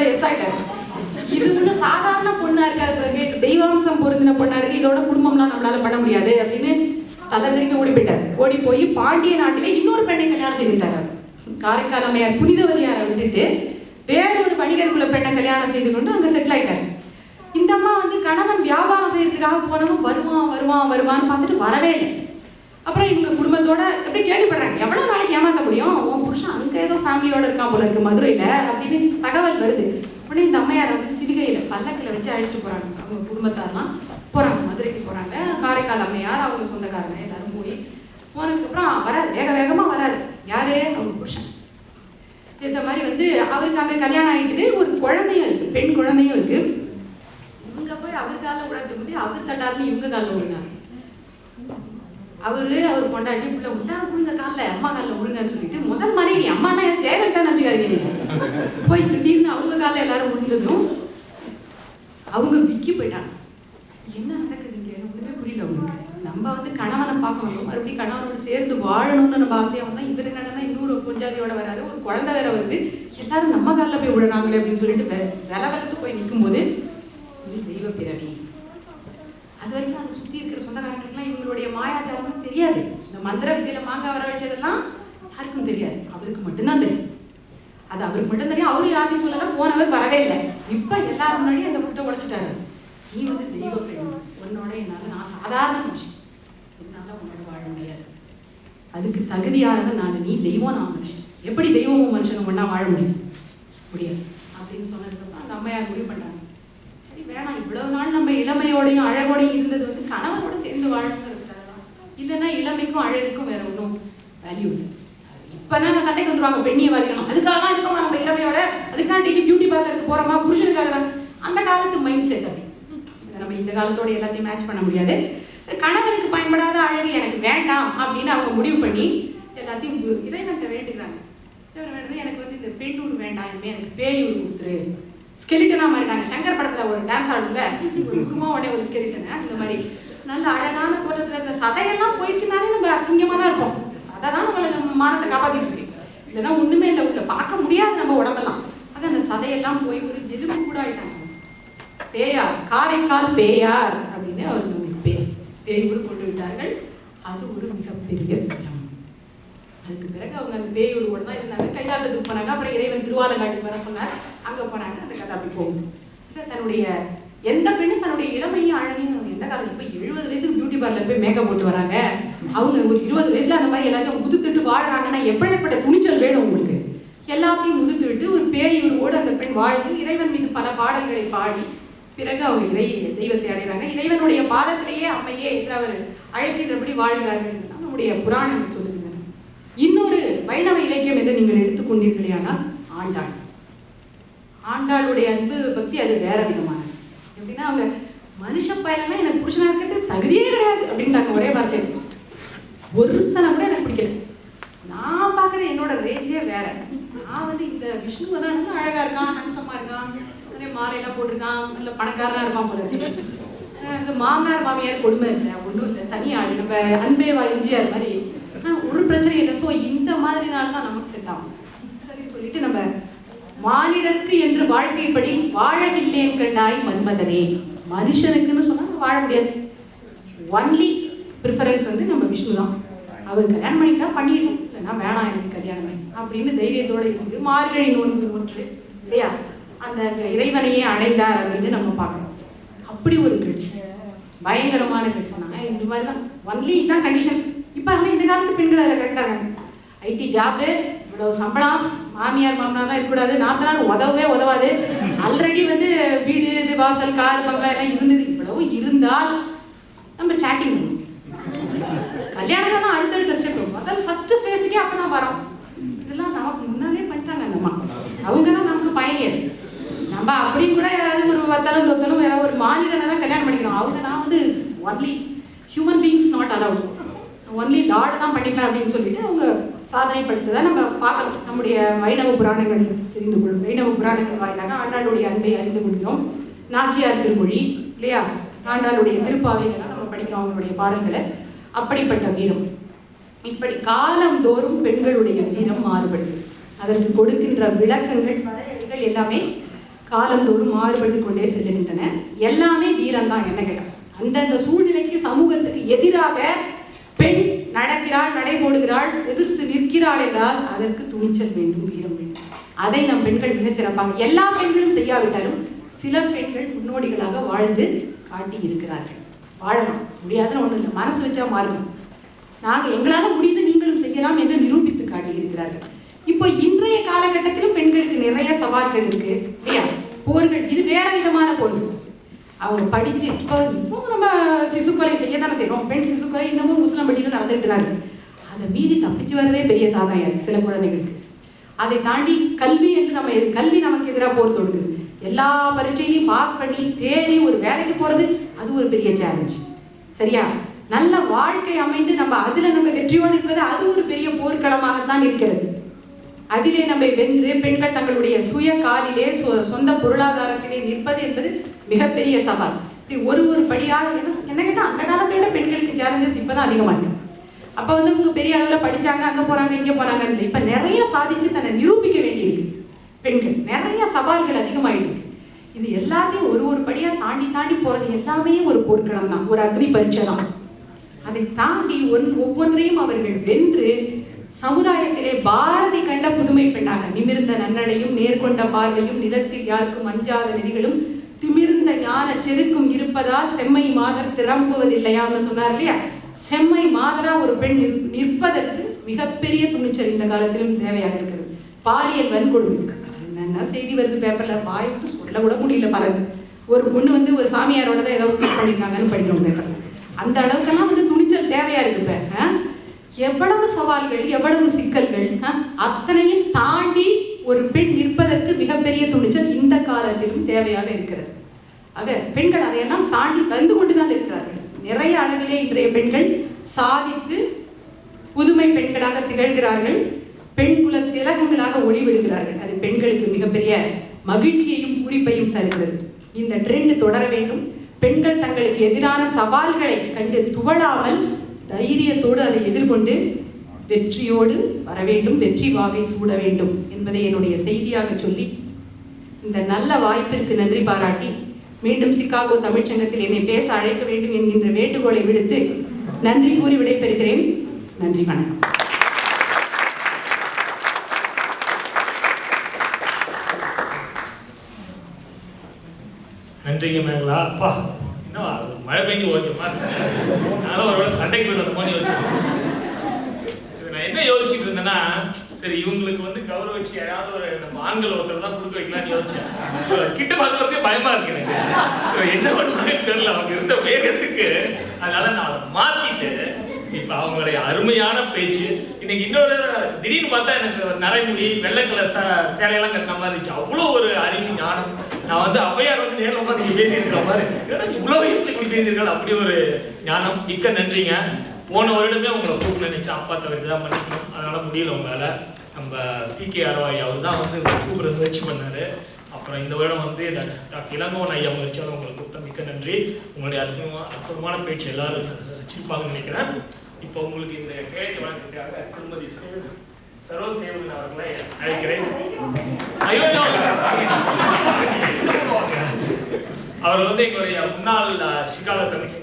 S இது ஒண்ணு சாதாரண பொண்ணா இருக்காது பிறகு தெய்வாம்சம் பொருந்தின பொண்ணா இருக்கு இதோட குடும்பம்லாம் நம்மளால பண்ண முடியாது அப்படின்னு தலை திரும்பி ஓடி போயிட்டார் ஓடி போய் பாண்டிய நாட்டிலே இன்னொரு பெண்ணை கல்யாணம் செய்துட்டார் காரைக்கால் அம்மையார் புனிதவதியாரை விட்டுட்டு வேறொரு வணிகர் குல பெண்ணை கல்யாணம் செய்து கொண்டு அங்க செட்டில் ஆயிட்டார். இந்த அம்மா வந்து கணவன் வியாபாரம் செய்யறதுக்காக போனவன் வருவான் வருவான் வருவான்னு பார்த்துட்டு வரவே இல்லை. அப்புறம் இவங்க குடும்பத்தோட எப்படி கேள்விப்படுறாங்க. எவ்வளவு நாளைக்கு ஏமாத்த முடியும்? உன் புருஷன் அங்க ஏதோ ஃபேமிலியோட இருக்கான் போல இருக்கு மதுரையில அப்படின்னு தகவல் வருது. உடனே இந்த அம்மையார் வந்து சிவிகையில பல்லக்கில் வச்சு அழைச்சிட்டு போறாங்க. அவங்க குடும்பத்தார்லாம் போறாங்க மதுரைக்கு போறாங்க. காரைக்கால் அம்மையார் அவங்க சொந்தக்காரங்க எல்லாரும் போய் போனதுக்கு அப்புறம் வராது வேக வேகமா வராது யாரே? அவங்க புருஷன். இந்த மாதிரி வந்து அவருக்கு அங்கே கல்யாணம் ஆயிட்டுது. ஒரு குழந்தையும் இருக்கு பெண் குழந்தையும் இருக்கு. இவங்க போய் அவர் காலில் விழாத்து போது அவர் தட்டாருன்னு இவங்க காலில் விழுந்தாங்க அவரு அவர் கொண்டாட்டி பிள்ளை உள்ளார விழுங்க காலில் அம்மா காலில் விழுங்கன்னு சொல்லிட்டு முதல் மனைவி அம்மானா யார்? ஜெயலலிதா நினச்சிக்காதீங்க நீங்க. போய் திடீர்னு அவங்க காலில் எல்லாரும் விழுந்ததும் அவங்க விக்கி போயிட்டாங்க. என்ன நடக்குது இங்கே? ஒன்றுமே புரியல அவங்களுக்கு நம்ம வந்து கணவனை பார்க்க வந்தோம் மறுபடியும் கணவனோட சேர்ந்து வாழணும்னு நம்ம ஆசையாக வந்தால் இவர் என்னன்னா இன்னொரு பொஞ்சாதியோட வராரு ஒரு குழந்தை வேற வருது. எல்லாரும் நம்ம காலில் போய் விடுறாங்களே அப்படின்னு சொல்லிட்டு வெ- வெல போய் நிற்கும்போது தெரியாது. இந்த மந்திர வித்தியில மாங்காய் வர வச்சதெல்லாம் யாருக்கும் தெரியாது. அவருக்கு மட்டும்தான் தெரியும். அது அவருக்கு மட்டும் தெரியும். அவரு யாரையும் சொல்லலாம் போனவர் வரவே இல்லை. இப்போ எல்லாரும் முன்னாடி அந்த முட்டை உடைச்சிட்டாரு. நீ வந்து தெய்வ பிரேமம் உன்னோட என்னால் நான் சாதாரண மனுஷன். என்னால் உன்னோட வாழ முடியாது. அதுக்கு தகுதியானவன் நான். நீ தெய்வம் நான் மனுஷன். எப்படி தெய்வமும் மனுஷனும் ஒண்ணா வாழ முடியும்? முடியாது. அப்படின்னு சொன்னதுக்கப்புறம் அந்த அம்மையார் முடிவு பண்ணாங்க. சரி வேணாம். இவ்வளவு நாள் நம்ம இளமையோடையும் அழகோடையும் இருந்தது வந்து கணவனோட சேர்ந்து வாழணும் இல்லைன்னா இளமைக்கும் அழகுக்கும் வேற ஒன்றும் வேல்யூ இல்லை. இப்ப சண்டைக்கு வந்துருவாங்க பெண்ணியவாதிகளும் அதுக்காக தான் இருக்கோம் நம்ம இளமையோட? அதுக்கு தான் டெய்லி பியூட்டி பார்லருக்கு போறோமா? புருஷனுக்காக தான். அந்த காலத்து மைண்ட் செட் அப்படி. நம்ம இந்த காலத்தோட எல்லாத்தையும் மேட்ச் பண்ண முடியாது. கணவனுக்கு பயன்படாத அழகு எனக்கு வேண்டாம் அப்படின்னு அவங்க முடிவு பண்ணி எல்லாத்தையும் இதை இறைவன்கிட்ட வேண்டுகிறாங்க எனக்கு வந்து இந்த பெண்ணூர் வேண்டாம் இனிமே எனக்கு பேயூர் கொடுத்துரு. ஸ்கெலிட்டனா மாறிட்டாங்க. சங்கர் படத்துல ஒரு டான்ஸ் ஆடும்ல? ஒரு உருமா உடனே ஒரு ஸ்கெலிட்டன இந்த மாதிரி. நல்ல அழகான தோட்டத்தில் இருந்த சதையெல்லாம் போயிடுச்சுனாலே நம்ம அசிங்கமாக தான் இருப்போம். சதை தான் நம்மளை நம்ம மானத்தை காப்பாற்றிட்டு இருக்கு. இல்லைன்னா ஒன்றுமே இல்லை உள்ள பார்க்க முடியாது நம்ம உடம்பெல்லாம். ஆக அந்த சதையெல்லாம் போய் ஒரு எலும்பு கூட ஆயிட்டாங்க. பேயார் காரைக்கால் பேயார் அப்படின்னு அவர் பேர் பேயூர் கொண்டு விட்டார்கள். அது ஒரு மிகப்பெரிய பலம் அதுக்கு பிறகு அவங்க அந்த பேயூரோட தான் இருந்தாங்க. கைலாசத்துக்கு போனாங்க. அப்புறம் இறைவன் திருவாலங்காட்டுக்கு வர சொன்னார். அங்கே போனாங்க. அந்த கதை அப்படி போகும் இல்லை தன்னுடைய எந்த பெண்ணும் தன்னுடைய இளமையும் அழகையும் எந்த காலம் இப்போ எழுபது வயசுக்கு பியூட்டி பார்லர் போய் மேக்கப் போட்டு வராங்க. அவங்க ஒரு இருபது வயசுல அந்த மாதிரி எல்லாத்தையும் முதுத்துட்டு வாழ்றாங்கன்னா எப்படிப்பட்ட துணிச்சல் வேணும் உங்களுக்கு? எல்லாத்தையும் முதுத்து விட்டு ஒரு பேயூரோடு அந்த பெண் வாழ்ந்து இறைவன் மீது பல பாடல்களை பாடி பிறகு அவங்க இறை தெய்வத்தை அடைகிறாங்க. இறைவனுடைய பாதத்திலேயே அம்மையே என்று அவர் அழைக்கின்றபடி வாழ்கிறார்கள் நம்முடைய புராணங்கள் சொல்லுகின்றன. இன்னொரு வைணவ இலக்கியம் என்று நீங்கள் எடுத்துக்கொண்டீர்களேயானால் ஆண்டாள். ஆண்டாளுடைய அன்பு பக்தி அது வேற விதமான எப்படின்னா அவங்க மனுஷ பயலனா எனக்கு புருஷனா இருக்கிறதுக்கு தகுதியே கிடையாது அப்படின்ட்டாங்க ஒரே வார்த்தை. ஒருத்தனை கூட எனக்கு பிடிக்கல. நான் பார்க்குற என்னோட ரேஞ்சே வேற. நான் வந்து இந்த விஷ்ணுவை தான் வந்து அழகா இருக்கான் ஹன்சமா இருக்கான் அதே மாலையெல்லாம் போட்டிருக்கான் இல்லை பணக்காரனா இருப்பான் போல இருக்கு. இந்த மாமனார் மாமியார் கொடுமை இல்லை ஒன்றும் இல்லை. தனியாள் நம்ம அன்பேவா எம்ஜிஆர் மாதிரி. ஒரு பிரச்சனை இல்லை. ஸோ இந்த மாதிரி நாள் தான் நமக்கு செட் ஆகும். சரின்னு சொல்லிட்டு நம்ம மானிடருக்கு என்று வாழ்க்கைப்படி வாழவில்லேன் கண்டாய் மன்மதனே. மனுஷனுக்குன்னு சொன்னால் வாழ முடியாது. ஒன்லி ப்ரிஃபரன்ஸ் வந்து நம்ம விஷ்ணு தான் அவர் கல்யாணம் பண்ணிட்டா பண்ணிடணும். இல்லைன்னா வேணாம் எனக்கு கல்யாணம் அப்படின்னு தைரியத்தோடு இருந்து மார்கழி நோன்பு ஒன்று இல்லையா அந்த இறைவனையே அடைந்தார் அப்படின்னு நம்ம பார்க்கணும் அப்படி ஒரு கிட்ஸ் பயங்கரமான கிட்ஸ் நாங்கள் இந்த மாதிரி தான் ஒன்லி இதுதான் கண்டிஷன் இப்போ ஆனால் இந்த காலத்து பெண்கள் அதில் கரெக்டாக ஐடி ஜாபு இவ்வளவு சம்பளம். மாமியார் மாமனார்லாம் இருக்கக்கூடாது. நாத்தனார் உதவவே உதவாது. ஆல்ரெடி வந்து வீடு இது வாசல் கார் பங்களா எல்லாம் இருந்தது. இவ்வளவு இருந்தால் நம்ம சேட்டிங் கல்யாணம் தான் அடுத்தடுத்த ஸ்டெப் முதல் ஃபர்ஸ்ட் ஃபேஸுக்கே அப்போ தான் வரோம். இதெல்லாம் நமக்கு முன்னாலே பண்ணிட்டாங்க அந்த அம்மா. அவங்க தான் நமக்கு பயணியர் நம்ம அப்படி கூட யாராவது ஒரு பத்தாலும் தொத்தலும் யாராவது ஒரு மானிடனை தான் கல்யாணம் பண்ணிக்கணும். அவங்க நான் வந்து only human beings not allowed only lord தான் பண்ணிப்பேன் அப்படின்னு சொல்லிட்டு அவங்க சாதனைப்படுத்ததை நம்ம பார்க்கலாம் நம்முடைய வைணவ புராணங்கள் தெரிந்து கொள்ளும் வைணவ புராணங்கள் வாயிலாக ஆண்டாளுடைய அன்பை அறிந்து கொள்கிறோம். நாச்சியார் திருமொழி இல்லையா? ஆண்டாளுடைய திருப்பாவைகள்லாம் நம்ம படிக்கிறோம் அவங்களுடைய பாடல்களை. அப்படிப்பட்ட வீரம். இப்படி காலந்தோறும் பெண்களுடைய வீரம் மாறுபடுது. அதற்கு கொடுக்கின்ற விளக்கங்கள் வரையறைகள் எல்லாமே காலந்தோறும் மாறுபட்டு கொண்டே செல்லுகின்றன. எல்லாமே வீரம்தான் என்ன கேட்டால் அந்தந்த சூழ்நிலைக்கு சமூகத்துக்கு எதிராக பெண் நடக்கிறாள் நடைபோடுகிறாள் எதிர்த்து நிற்கிறாள் என்றால் அதற்கு துணிச்சல் வேண்டும் வீரம் வேண்டும். அதை நம் பெண்கள் மிகச்சிறப்பாக எல்லா பெண்களும் செய்யாவிட்டாலும் சில பெண்கள் முன்னோடிகளாக வாழ்ந்து காட்டி இருக்கிறார்கள். வாழலாம். முடியாதுன்னு ஒன்றும் இல்லை. மனசு வச்சா மாறும் நாங்கள் எங்களால் முடிந்து நீங்களும் செய்யலாம் என்று நிரூபித்து காட்டி இருக்கிறார்கள் இப்போ இன்றைய காலகட்டத்திலும் பெண்களுக்கு நிறைய சவால்கள் இருக்கு இல்லையா? போர்கள். இது வேற விதமான போர்கள். அவங்க படித்து இப்போ இப்போ நம்ம சிசுக்கொலை செய்ய தானே செய்கிறோம் பெண் சிசுக்கொலை இன்னமும் முஸ்லாம் பள்ளியில் நடந்துகிட்டு தான் இருக்குது அதை மீறி தப்பிச்சு வரதே பெரிய சாதனையாக இருக்குது சில குழந்தைகளுக்கு. அதை தாண்டி கல்வி என்று நம்ம எது- கல்வி நமக்கு எதிராக போர் தொடுக்குது. எல்லா பரீட்சையும் பாஸ் பண்ணி தேறி ஒரு வேலைக்கு போகிறது அது ஒரு பெரிய சேலஞ்ச் சரியா? நல்ல வாழ்க்கை அமைந்து நம்ம அதில் நம்ம வெற்றியோடு இருப்பது அது ஒரு பெரிய போர்க்களமாகத்தான் இருக்கிறது. அதிலே நம்மை வென்று பெண்கள் தங்களுடைய சுய காலிலே சொ- சொந்த பொருளாதாரத்திலே நிற்பது என்பது மிகப்பெரிய சவால். இப்படி ஒரு ஒரு படியாக என்ன- கேட்டால் அந்த காலத்தை விட பெண்களுக்கு சேலஞ்சஸ் இப்பதான் அதிகமாக இருக்கு. அப்போ வந்து இவங்க பெரிய அளவில் படித்தாங்க அங்கே போகிறாங்க இங்கே போகிறாங்க இல்லை. இப்போ நிறைய சாதிச்சு தன்னை நிரூபிக்க வேண்டியிருக்கு பெண்கள். நிறைய சவால்கள் அதிகமாகிட்டு இது எல்லாத்தையும் ஒரு ஒரு படியாக தாண்டி தாண்டி போகிறது எல்லாமே ஒரு போர்க்களம் தான் ஒரு அக்னி பரீட்சை தான் அதை தாண்டி ஒன் ஒவ்வொன்றையும் அவர்கள் வென்று சமுதாயத்திலே பாரதி கண்ட புதுமை பெண்ணாக நிமிர்ந்த நன்னடையும் நேர்கொண்ட பார்வையும் நிலத்தில் யாருக்கும் அஞ்சாத நெறிகளும் திமிர்ந்த ஞான செருக்கும் இருப்பதால் செம்மை மாதர் திரம்புவதில்லையான்னு சொன்னார் இல்லையா? செம்மை மாதரா ஒரு பெண் நிற்- நிற்பதற்கு மிகப்பெரிய துணிச்சல் இந்த காலத்திலும் தேவையாக இருக்கிறது. பாலியல் வன்கொடுமை. என்னென்ன செய்தி வருது பேப்பர்ல? வாய் விட்டு சொல்ல கூட முடியல பலது. ஒரு பொண்ணு வந்து ஒரு சாமியாரோட தான் ஏதோ ட்வீட் பண்ணியிருக்காங்கன்னு படிக்கிறோம் பேப்பர்ல. அந்த அளவுக்கெல்லாம் வந்து துணிச்சல் தேவையா இருக்கு இப்போ ஆ? எவ்வளவு சவால்கள் எவ்வளவு சிக்கல்கள் அத்தனையும் தாண்டி ஒரு பெண் நிற்பதற்கு மிகப்பெரிய துணிச்சல் இந்த காலத்திலும் தேவையாக இருக்கிறது. ஆக பெண்கள் அதையெல்லாம் தாண்டி வந்து கொண்டுதான் இருக்கிறார்கள். நிறைய அளவிலே இன்றைய பெண்கள் சாதித்து புதுமை பெண்களாக திகழ்கிறார்கள். பெண் குல திலகங்களாக ஒளிவிடுகிறார்கள். அது பெண்களுக்கு மிகப்பெரிய மகிழ்ச்சியையும் குறிப்பையும் தருகிறது. இந்த ட்ரெண்ட் தொடர வேண்டும். பெண்கள் தங்களுக்கு எதிரான சவால்களை கண்டு துவளாமல் தைரியத்தோடு அதை எதிர்கொண்டு வெற்றியோடு வர வேண்டும் வெற்றி வாவை சூட வேண்டும் என்பதை என்னுடைய செய்தியாக சொல்லி இந்த நல்ல வாய்ப்பிற்கு நன்றி பாராட்டி மீண்டும் சிகாகோ தமிழ்ச்சங்கத்தில் என்னை பேச அழைக்க வேண்டும் என்கின்ற வேண்டுகோளை விடுத்து நன்றி கூறி விடைபெறுகிறேன். நன்றி வணக்கம். நன்றிங்க மேங்களா அப்பா என்ன மழை பெஞ்சு ஓகே மாதிரி நானும் ஒரு வேளை சண்டைக்கு போயிட்டு வந்த மாதிரி நான் என்ன யோசிச்சுட்டு இருந்தேன்னா சரி இவங்களுக்கு வந்து கௌரவிச்சு யாராவது ஒரு நம்ம ஆண்கள் ஒருத்தர் தான் கொடுக்க வைக்கலாம்னு யோசிச்சேன். கிட்ட பார்க்கறதுக்கே பயமா இருக்கு எனக்கு. என்ன பண்ணுவாங்கன்னு தெரியல. அவங்க இருந்த வேகத்துக்கு அதனால நான் அதை மாத்திட்டு இப்போ அவங்களுடைய அருமையான பேச்சு. இன்னைக்கு இன்னொரு திடீர்னு பார்த்தா எனக்கு நரைமுடி வெள்ளை கலர் ச சேலையெல்லாம் கட்டின மாதிரி இருந்துச்சு. அவ்வளோ ஒரு அறிவு ஞானம். நான் வந்து ஔவையார் வந்து நேரில் உட்காந்து நீங்கள் பேசியிருக்கிற மாதிரி. ஏன்னா இவ்வளோ வயசுல இப்படி பேசியிருக்காள்? அப்படி ஒரு ஞானம். மிக்க நன்றிங்க. போன வருடமே உங்களை கூப்பிட்டு நினைச்சேன். அப்பா தவிர்த்து தான் பண்ணிக்கணும். அதனால் முடியல உங்களால். நம்ம பி கே அரவாய் அவர் தான் வந்து கூப்பிடுறது முயற்சி பண்ணார். அப்புறம் இந்த வருடம் வந்து டாக்டர் இளங்கோன் ஐயா முயற்சியால் உங்களை கூப்பிட்ட மிக்க நன்றி. உங்களுடைய அற்புதமான அற்புதமான பேச்சு எல்லாரும் ரசிப்பாங்கன்னு நினைக்கிறேன். இப்போ உங்களுக்கு இந்த கேள்வி வழங்குறதுக்காக திருமதி சேவ் சரோ சேவன் அவர்களை அழைக்கிறேன். அவர் வந்து எங்களுடைய முன்னாள் சிகாகோ தமிழ்